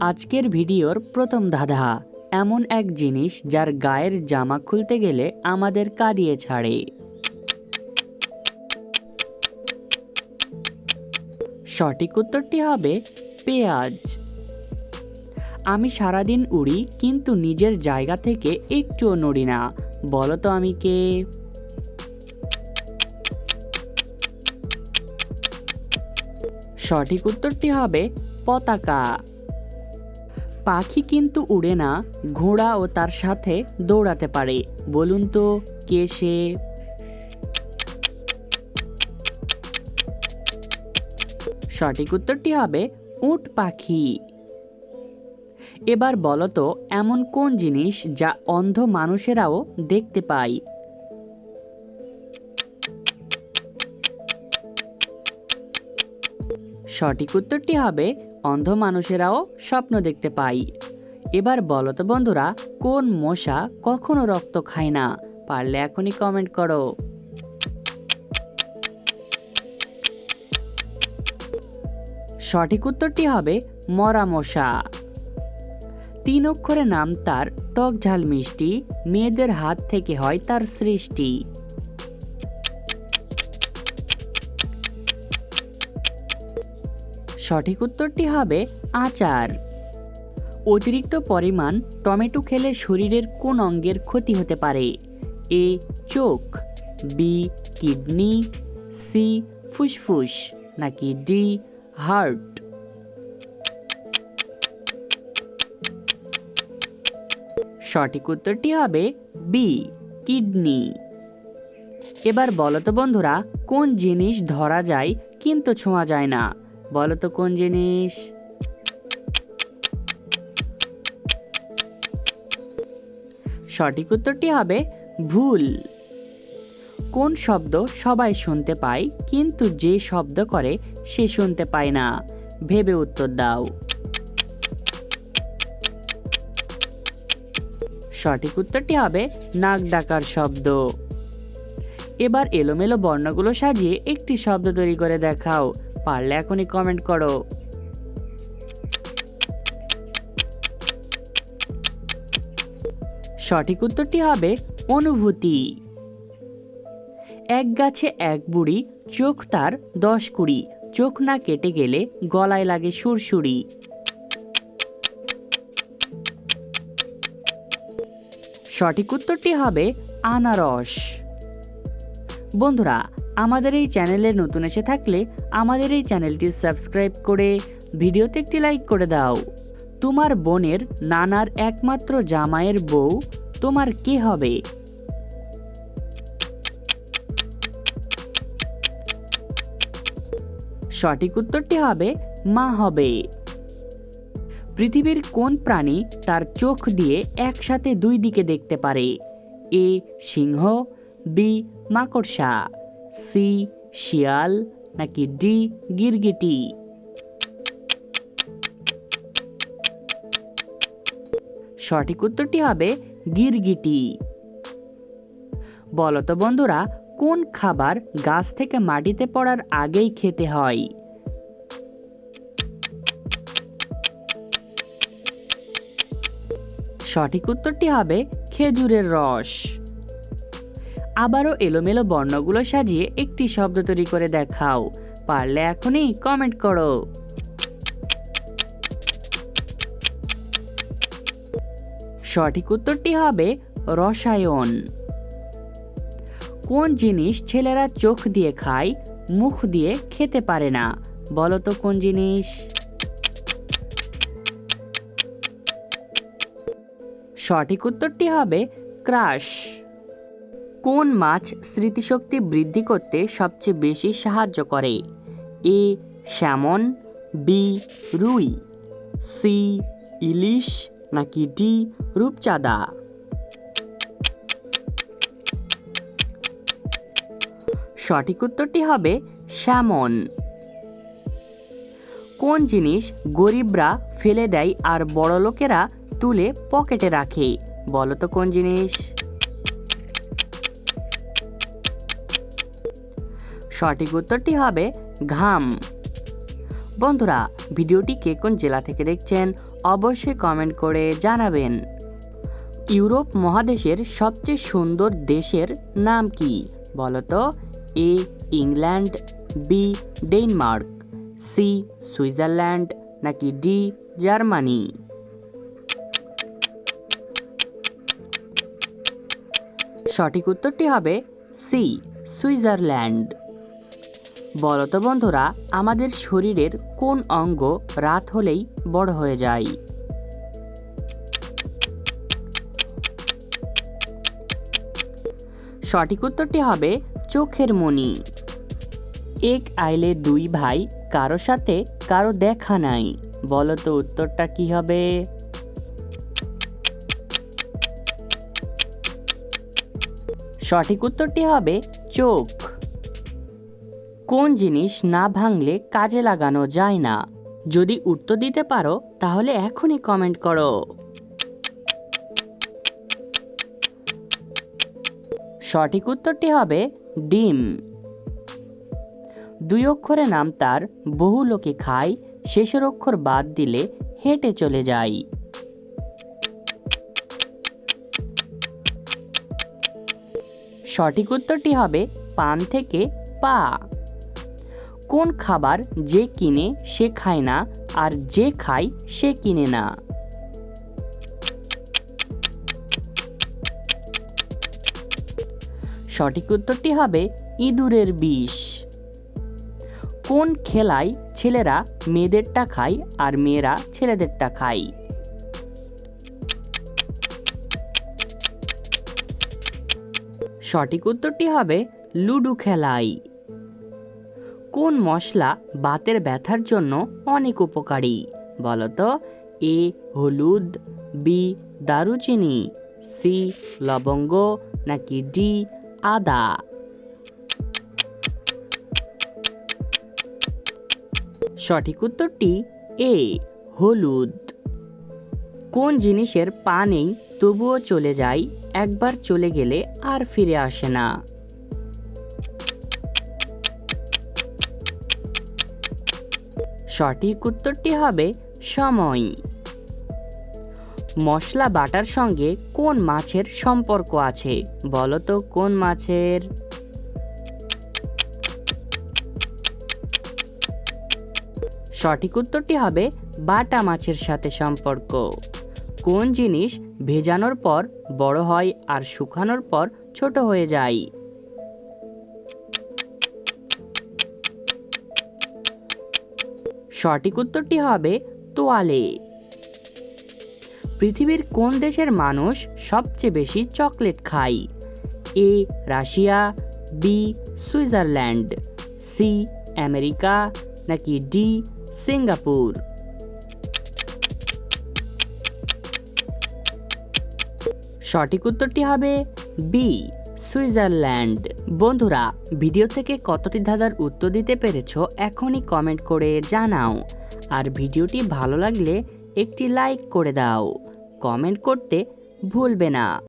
আজকের ভিডিওর প্রথম ধাঁধা, এমন এক জিনিস যার গায়ের জামা খুলতে গেলে আমাদের কাঁদিয়ে ছাড়ে। সঠিক উত্তরটি হবে পেঁয়াজ। আমি সারাদিন উড়ি, কিন্তু নিজের জায়গা থেকে একটুও নড়ি না। বলো তো আমি কে? সঠিক উত্তরটি হবে পতাকা। পাখি কিন্তু উড়ে না, ঘোড়া ও তার সাথে দৌড়াতে পারে। বলুন তো, কে সে? সঠিক উত্তরটি হবে উট পাখি। এবার বলো তো এমন কোন জিনিস যা অন্ধ মানুষেরাও দেখতে পায়? সঠিক উত্তরটি হবে, অন্ধ মানুষেরাও স্বপ্ন দেখতে পায়। এবার বলো তো বন্ধুরা, কোন মশা কখনো রক্ত খায় না? পারলে এখনই কমেন্ট করো। সঠিক উত্তরটি হবে, মরা মশা। তিন অক্ষরে নাম তার, টক ঝাল মিষ্টি, মেয়েদের হাত থেকে হয় তার সৃষ্টি। সঠিক উত্তরটি হবে আচার। অতিরিক্ত পরিমাণ টমেটো খেলে শরীরের কোন অঙ্গের ক্ষতি হতে পারে? এ, চোখ, বি, কিডনি, সি, ফুসফুস, নাকি ডি, হার্ট? সঠিক উত্তরটি হবে বি, কিডনি। এবার বলতো বন্ধুরা, কোন জিনিস ধরা যায় কিন্তু ছোঁয়া যায় না? বলো তো কোন জিনিস? সঠিক উত্তরটি হবে ভুল। কোন শব্দ সবাই শুনতে পায়, কিন্তু যে শব্দ করে সে শুনতে পায় না? ভেবে উত্তর দাও। সঠিক উত্তরটি হবে নাক ডাকার শব্দ। এবার এলোমেলো বর্ণগুলো সাজিয়ে একটি শব্দ তৈরি করে দেখাও। পারলে এখনই কমেন্ট করো। সঠিক উত্তরটি হবে অনুভূতি। এক গাছে এক বুড়ি, চোখ তার দশ কুড়ি। চোখ না কেটে গেলে গলায় লাগে সুরসুরি। সঠিক উত্তরটি হবে আনারস। বন্ধুরা, আমাদের এই চ্যানেলে নতুন এসে থাকলে আমাদের এই চ্যানেলটি সাবস্ক্রাইব করে ভিডিওতে একটি লাইক করে দাও। তোমার বোনের নানার একমাত্র জামাইয়ের বউ তোমার কে হবে? সঠিক উত্তরটি হবে, মা হবে। পৃথিবীর কোন প্রাণী তার চোখ দিয়ে একসাথে দুই দিকে দেখতে পারে? এ, সিংহ বি মাকড়সা, সি শিয়াল, নাকি ডি গিরগিটি? সঠিক উত্তরটি হবে গিরগিটি। বলতো বন্ধুরা, কোন খাবার গাছ থেকে মাটিতে পড়ার আগেই খেতে হয়? সঠিক উত্তরটি হবে খেজুরের রস। আবারও এলোমেলো বর্ণগুলো সাজিয়ে একটি শব্দ তৈরি করে দেখাও। পারলে এখনই কমেন্ট করো। সঠিক উত্তরটি হবে রসায়ন। কোন জিনিস ছেলেরা চোখ দিয়ে খায়, মুখ দিয়ে খেতে পারে না? বলো তো কোন জিনিস? সঠিক উত্তরটি হবে ক্রাশ। কোন মাছ স্মৃতিশক্তি বৃদ্ধি করতে সবচেয়ে বেশি সাহায্য করে? এ, স্যামন, বি, রুই, সি, ইলিশ, নাকি ডি, রূপচাঁদা? সঠিক উত্তরটি হবে স্যামন। কোন জিনিস গরিবরা ফেলে দেয় আর বড় লোকেরা তুলে পকেটে রাখে? বলো তো কোন জিনিস? সঠিক উত্তরটি হবে ঘাম। বন্ধুরা, ভিডিওটি কে কোন জেলা থেকে দেখছেন অবশ্যই কমেন্ট করে জানাবেন। ইউরোপ মহাদেশের সবচেয়ে সুন্দর দেশের নাম কি? বলতো, A, England, B, Denmark, C, Switzerland, নাকি ডি, জার্মানি? সঠিক উত্তরটি হবে সি, সুইজারল্যান্ড। বলতো বন্ধুরা, আমাদের শরীরের কোন অঙ্গ রাত হলেই বড় হয়ে যায়? সঠিক উত্তরটি হবে চোখের মণি। এক আইলে দুই ভাই কারও সাথে কারও দেখা নাই। বলতো উত্তরটা কি হবে? সঠিক উত্তরটি হবে চোখ। কোন জিনিস না ভাঙলে কাজে লাগানো যায় না? যদি উত্তর দিতে পারো, তাহলে এখনই কমেন্ট করো। সঠিক উত্তরটি হবে ডিম। দুই অক্ষরে নাম তার, বহু লোকে খায় শেষের অক্ষর বাদ দিলে হেঁটে চলে যায়। সঠিক উত্তরটি হবে পান থেকে পা। কোন খাবার যে কিনে সে খায় না আর যে খায় সে কিনে না। সঠিক উত্তরটি হবে ইঁদুরের বিষ। কোন খেলায় ছেলেরা মেয়েদেরটা খায় আর মেয়েরা ছেলেদেরটা খায়? সঠিক উত্তরটি হবে লুডো খেলাই কোন মশলা বাতের ব্যথার জন্য অনেক উপকারী? বলতো, এ হলুদ, বি দারুচিনি, সি লবঙ্গ, নাকি ডি আদা? সঠিক উত্তরটি এ, হলুদ। কোন জিনিসের পা নেই তবুও চলে যায়, একবার চলে গেলে আর ফিরে আসে না। সঠিক উত্তরটি হবে সময়। মশলা বাটার সঙ্গে কোন মাছের সম্পর্ক আছে? বলো তো কোন মাছের? সঠিক উত্তরটি হবে বাটা মাছের সাথে সম্পর্ক। কোন জিনিস ভেজানোর পর বড় হয় আর শুকানোর পর ছোট হয়ে যায়? সঠিক উত্তরটি হবে তোয়ালে। পৃথিবীর কোন দেশের মানুষ সবচেয়ে বেশি চকলেট খায়? A, Russia, B, Switzerland, C, America, নাকি ডি, সিঙ্গাপুর? সঠিক উত্তরটি হবে বি। সুইজারল্যান্ড। বন্ধুরা, ভিডিও থেকে কতটি ধাঁধার উত্তর দিতে পেরেছ এখনই কমেন্ট করে জানাও। আর ভিডিওটি ভালো লাগলে একটি লাইক করে দাও। কমেন্ট করতে ভুলবে না।